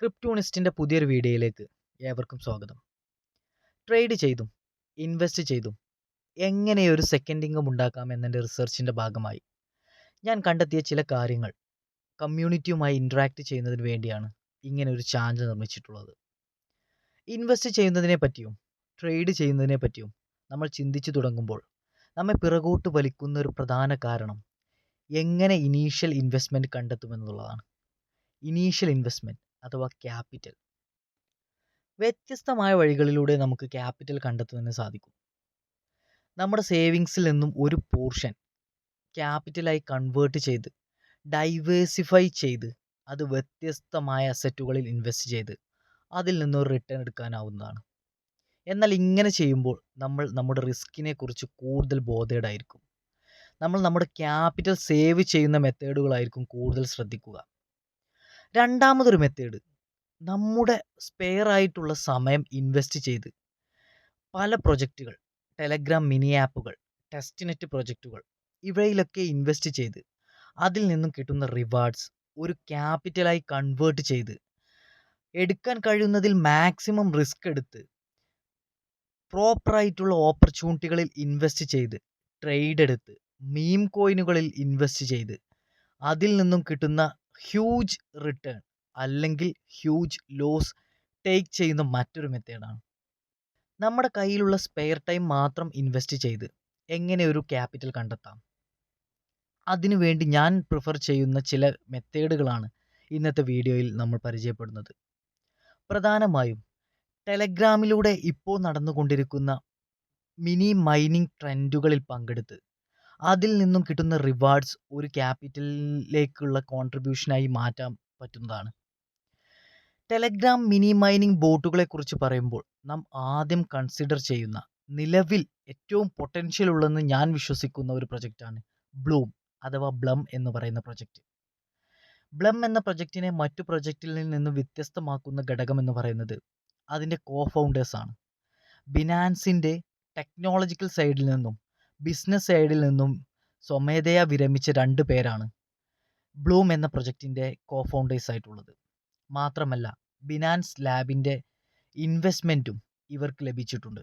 ക്രിപ്റ്റൂണിസ്റ്റിന്റെ പുതിയൊരു വീഡിയോയിലേക്ക് ഏവർക്കും സ്വാഗതം. ട്രേഡ് ചെയ്തും ഇൻവെസ്റ്റ് ചെയ്തും എങ്ങനെ ഒരു സെക്കൻഡ് ഉണ്ടാക്കാം എന്നെന്റെ റിസർച്ചിന്റെ ഭാഗമായി ഞാൻ കണ്ടെത്തിയ ചില കാര്യങ്ങൾ കമ്മ്യൂണിറ്റിയുമായി ഇൻട്രാക്ട് ചെയ്യുന്നതിന് വേണ്ടിയാണ് ഇങ്ങനെ ഒരു ചാനൽ നിർമ്മിച്ചിട്ടുള്ളത്. ഇൻവെസ്റ്റ് ചെയ്യുന്നതിനെ പറ്റിയും ട്രേഡ് ചെയ്യുന്നതിനെ പറ്റിയും നമ്മൾ ചിന്തിച്ചു തുടങ്ങുമ്പോൾ നമ്മെ പിറകോട്ട് വലിക്കുന്ന ഒരു പ്രധാന കാരണം എങ്ങനെ ഇനീഷ്യൽ ഇൻവെസ്റ്റ്മെന്റ് കണ്ടെത്തുമെന്നുള്ളതാണ്. ഇനീഷ്യൽ ഇൻവെസ്റ്റ്മെന്റ് അഥവാ ക്യാപിറ്റൽ. വ്യത്യസ്തമായ വഴികളിലൂടെ നമുക്ക് ക്യാപിറ്റൽ കണ്ടെത്തുന്നതിന് സാധിക്കും. നമ്മുടെ സേവിങ്സിൽ നിന്നും ഒരു പോർഷൻ ക്യാപിറ്റലായി കൺവേർട്ട് ചെയ്ത് ഡൈവേഴ്സിഫൈ ചെയ്ത് അത് വ്യത്യസ്തമായ അസറ്റുകളിൽ ഇൻവെസ്റ്റ് ചെയ്ത് അതിൽ നിന്നൊരു റിട്ടേൺ എടുക്കാനാവുന്നതാണ്. എന്നാൽ ഇങ്ങനെ ചെയ്യുമ്പോൾ നമ്മൾ നമ്മുടെ റിസ്കിനെ കുറിച്ച് കൂടുതൽ ബോധേഡായിരിക്കും. നമ്മൾ നമ്മുടെ ക്യാപിറ്റൽ സേവ് ചെയ്യുന്ന മെത്തേഡുകളായിരിക്കും കൂടുതൽ ശ്രദ്ധിക്കുക. രണ്ടാമതൊരു മെത്തേഡ് നമ്മുടെ സ്പെയർ ആയിട്ടുള്ള സമയം ഇൻവെസ്റ്റ് ചെയ്ത് പല പ്രൊജക്റ്റുകൾ ടെലഗ്രാം മിനി ആപ്പുകൾ ടെസ്റ്റ്നെറ്റ് പ്രൊജക്റ്റുകൾ ഇവയിലൊക്കെ ഇൻവെസ്റ്റ് ചെയ്ത് അതിൽ നിന്നും കിട്ടുന്ന റിവാർഡ്സ് ഒരു ക്യാപിറ്റലായി കൺവേർട്ട് ചെയ്ത് എടുക്കാൻ കഴിയുന്നതിൽ മാക്സിമം റിസ്ക് എടുത്ത് പ്രോപ്പറായിട്ടുള്ള ഓപ്പർച്യൂണിറ്റികളിൽ ഇൻവെസ്റ്റ് ചെയ്ത് ട്രേഡ് എടുത്ത് മീം കോയിനുകളിൽ ഇൻവെസ്റ്റ് ചെയ്ത് അതിൽ നിന്നും കിട്ടുന്ന ഹ്യൂജ് റിട്ടേൺ അല്ലെങ്കിൽ ഹ്യൂജ് ലോസ് ടേക്ക് ചെയ്യുന്ന മറ്റൊരു മെത്തേഡാണ് നമ്മുടെ കയ്യിലുള്ള സ്പെയർ ടൈം മാത്രം ഇൻവെസ്റ്റ് ചെയ്ത് എങ്ങനെ ഒരു ക്യാപിറ്റൽ കണ്ടെത്താം? അതിനുവേണ്ടി ഞാൻ പ്രിഫർ ചെയ്യുന്ന ചില മെത്തേഡുകളാണ് ഇന്നത്തെ വീഡിയോയിൽ നമ്മൾ പരിചയപ്പെടുന്നത്. പ്രധാനമായും ടെലഗ്രാമിലൂടെ ഇപ്പോൾ നടന്നുകൊണ്ടിരിക്കുന്ന മിനി മൈനിങ് ട്രെൻഡുകളിൽ പങ്കെടുത്ത് അതിൽ നിന്നും കിട്ടുന്ന റിവാർഡ്സ് ഒരു ക്യാപിറ്റലിലേക്കുള്ള കോൺട്രിബ്യൂഷനായി മാറ്റാൻ പറ്റുന്നതാണ്. ടെലഗ്രാം മിനി മൈനിങ് ബോട്ടുകളെ കുറിച്ച് പറയുമ്പോൾ നാം ആദ്യം കൺസിഡർ ചെയ്യുന്ന നിലവിൽ ഏറ്റവും പൊട്ടൻഷ്യൽ ഉള്ളെന്ന് ഞാൻ വിശ്വസിക്കുന്ന ഒരു പ്രൊജക്റ്റാണ് ബ്ലൂം അഥവാ ബ്ലം എന്ന് പറയുന്ന പ്രൊജക്റ്റ് ബ്ലം എന്ന പ്രൊജക്റ്റിനെ മറ്റു പ്രൊജക്റ്റിൽ നിന്ന് വ്യത്യസ്തമാക്കുന്ന ഘടകം എന്ന് പറയുന്നത് അതിന്റെ കോ ഫൗണ്ടേഴ്സാണ് ബിനാൻസിന്റെ ടെക്നോളജിക്കൽ സൈഡിൽ നിന്നും ബിസിനസ് സൈഡിൽ നിന്നും സ്വമേധയാ വിരമിച്ച രണ്ട് പേരാണ് ബ്ലൂം എന്ന പ്രൊജക്റ്റിന്റെ കോ ഫൗണ്ടേഴ്സ് ആയിട്ടുള്ളത്. മാത്രമല്ല ബിനാൻസ് ലാബിന്റെ ഇൻവെസ്റ്റ്മെന്റും ഇവർക്ക് ലഭിച്ചിട്ടുണ്ട്.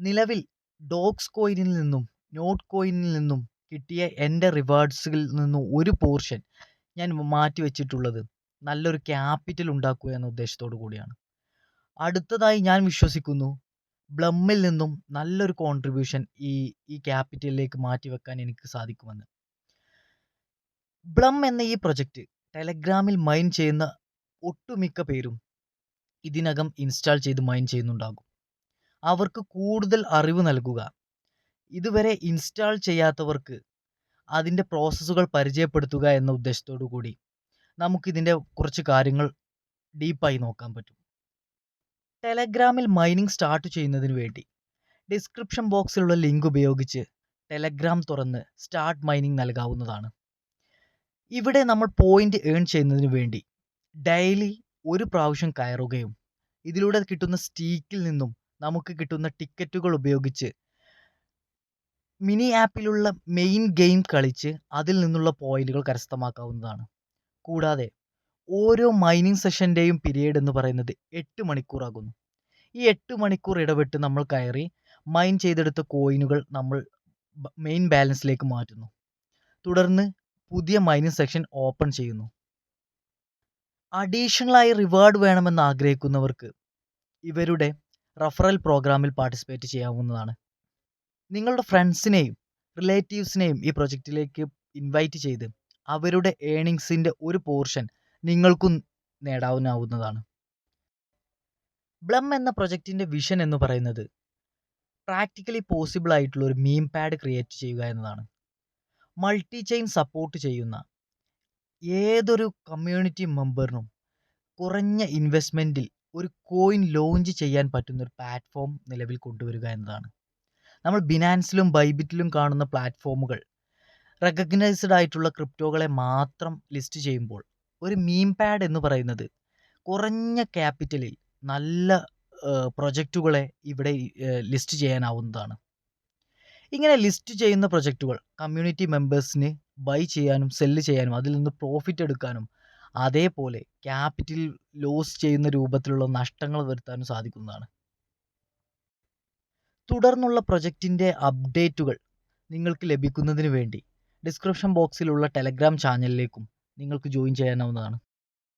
നിലവിൽ ഡോക്സ് കോയിനിൽ നിന്നും നോട്ട് കോയിനിൽ നിന്നും കിട്ടിയ എന്റെ റിവാർഡ്സിൽ നിന്നും ഒരു പോർഷൻ ഞാൻ മാറ്റി വെച്ചിട്ടുള്ളത് നല്ലൊരു ക്യാപിറ്റൽ ഉണ്ടാക്കുക എന്ന ഉദ്ദേശത്തോടു കൂടിയാണ്. അടുത്തതായി ഞാൻ വിശ്വസിക്കുന്നു ബ്ലമ്മിൽ നിന്നും നല്ലൊരു കോൺട്രിബ്യൂഷൻ ഈ ഈ ക്യാപിറ്റലിലേക്ക് മാറ്റി വെക്കാൻ എനിക്ക് സാധിക്കുമെന്ന്. ബ്ലം എന്ന ഈ പ്രൊജക്റ്റ് ടെലഗ്രാമിൽ മൈൻ ചെയ്യുന്ന ഒട്ടുമിക്ക പേരും ഇതിനകം ഇൻസ്റ്റാൾ ചെയ്ത് മൈൻ ചെയ്യുന്നുണ്ടാകും. അവർക്ക് കൂടുതൽ അറിവ് നൽകുക. ഇതുവരെ ഇൻസ്റ്റാൾ ചെയ്യാത്തവർക്ക് അതിന്റെ പ്രോസസ്സുകൾ പരിചയപ്പെടുത്തുക എന്ന ഉദ്ദേശത്തോടു കൂടി നമുക്കിതിന്റെ കുറച്ച് കാര്യങ്ങൾ ഡീപ്പായി നോക്കാൻ പറ്റും. ടെലഗ്രാമിൽ മൈനിങ് സ്റ്റാർട്ട് ചെയ്യുന്നതിന് വേണ്ടി ഡിസ്ക്രിപ്ഷൻ ബോക്സിലുള്ള ലിങ്ക് ഉപയോഗിച്ച് ടെലഗ്രാം തുറന്ന് സ്റ്റാർട്ട് മൈനിങ് നൽകാവുന്നതാണ്. ഇവിടെ നമ്മൾ പോയിന്റ് ഏൺ ചെയ്യുന്നതിന് വേണ്ടി ഡെയിലി ഒരു പ്രാവശ്യം കയറുകയും ഇതിലൂടെ കിട്ടുന്ന സ്റ്റീക്കിൽ നിന്നും നമുക്ക് കിട്ടുന്ന ടിക്കറ്റുകൾ ഉപയോഗിച്ച് മിനി ആപ്പിലുള്ള മെയിൻ ഗെയിം കളിച്ച് അതിൽ നിന്നുള്ള പോയിന്റുകൾ കരസ്ഥമാക്കാവുന്നതാണ്. കൂടാതെ ഓരോ മൈനിങ് സെഷന്റെയും പീരീഡ് എന്ന് പറയുന്നത് എട്ട് മണിക്കൂറാകുന്നു. ഈ എട്ട് മണിക്കൂർ ഇടവിട്ട് നമ്മൾ കയറി മൈൻ ചെയ്തെടുത്ത കോയിനുകൾ നമ്മൾ മെയിൻ ബാലൻസിലേക്ക് മാറ്റുന്നു. തുടർന്ന് പുതിയ മൈനിങ് സെക്ഷൻ ഓപ്പൺ ചെയ്യുന്നു. അഡീഷണലായി റിവാർഡ് വേണമെന്ന് ആഗ്രഹിക്കുന്നവർക്ക് ഇവരുടെ റഫറൽ പ്രോഗ്രാമിൽ പാർട്ടിസിപ്പേറ്റ് ചെയ്യാവുന്നതാണ്. നിങ്ങളുടെ ഫ്രണ്ട്സിനെയും റിലേറ്റീവ്സിനെയും ഈ പ്രൊജക്റ്റിലേക്ക് ഇൻവൈറ്റ് ചെയ്ത് അവരുടെ ഏണിങ്സിന്റെ ഒരു പോർഷൻ നിങ്ങൾക്കും നേടാവുന്നതാണ്. ബ്ലം എന്ന പ്രൊജക്റ്റിന്റെ വിഷൻ എന്ന് പറയുന്നത് പ്രാക്ടിക്കലി പോസിബിൾ ആയിട്ടുള്ള ഒരു മീം പാഡ് ക്രിയേറ്റ് ചെയ്യുക എന്നതാണ്. മൾട്ടി ചെയിൻ സപ്പോർട്ട് ചെയ്യുന്ന ഏതൊരു കമ്മ്യൂണിറ്റി മെമ്പറിനും കുറഞ്ഞ ഇൻവെസ്റ്റ്മെന്റിൽ ഒരു കോയിൻ ലോഞ്ച് ചെയ്യാൻ പറ്റുന്ന ഒരു പ്ലാറ്റ്ഫോം നിലവിൽ കൊണ്ടുവരിക എന്നതാണ്. നമ്മൾ ബിനാൻസിലും ബൈബിറ്റിലും കാണുന്ന പ്ലാറ്റ്ഫോമുകൾ റെക്കഗ്നൈസ്ഡ് ആയിട്ടുള്ള ക്രിപ്റ്റോകളെ മാത്രം ലിസ്റ്റ് ചെയ്യുമ്പോൾ ഒരു മീം പാഡ് എന്ന് പറയുന്നത് കുറഞ്ഞ ക്യാപിറ്റലിൽ നല്ല പ്രൊജക്റ്റുകളെ ഇവിടെ ലിസ്റ്റ് ചെയ്യാനാവുന്നതാണ്. ഇങ്ങനെ ലിസ്റ്റ് ചെയ്യുന്ന പ്രൊജക്റ്റുകൾ കമ്മ്യൂണിറ്റി മെമ്പേഴ്സിന് ബൈ ചെയ്യാനും സെല്ല് ചെയ്യാനും അതിൽ നിന്ന് പ്രോഫിറ്റ് എടുക്കാനും അതേപോലെ ക്യാപിറ്റൽ ലോസ് ചെയ്യുന്ന രൂപത്തിലുള്ള നഷ്ടങ്ങൾ വരുത്താനും സാധിക്കുന്നതാണ്. തുടർന്നുള്ള പ്രൊജക്റ്റിന്റെ അപ്ഡേറ്റുകൾ നിങ്ങൾക്ക് ലഭിക്കുന്നതിന് വേണ്ടി ഡിസ്ക്രിപ്ഷൻ ബോക്സിലുള്ള ടെലഗ്രാം ചാനലിലേക്കും നിങ്ങൾക്ക് ജോയിൻ ചെയ്യാനാവുന്നതാണ്.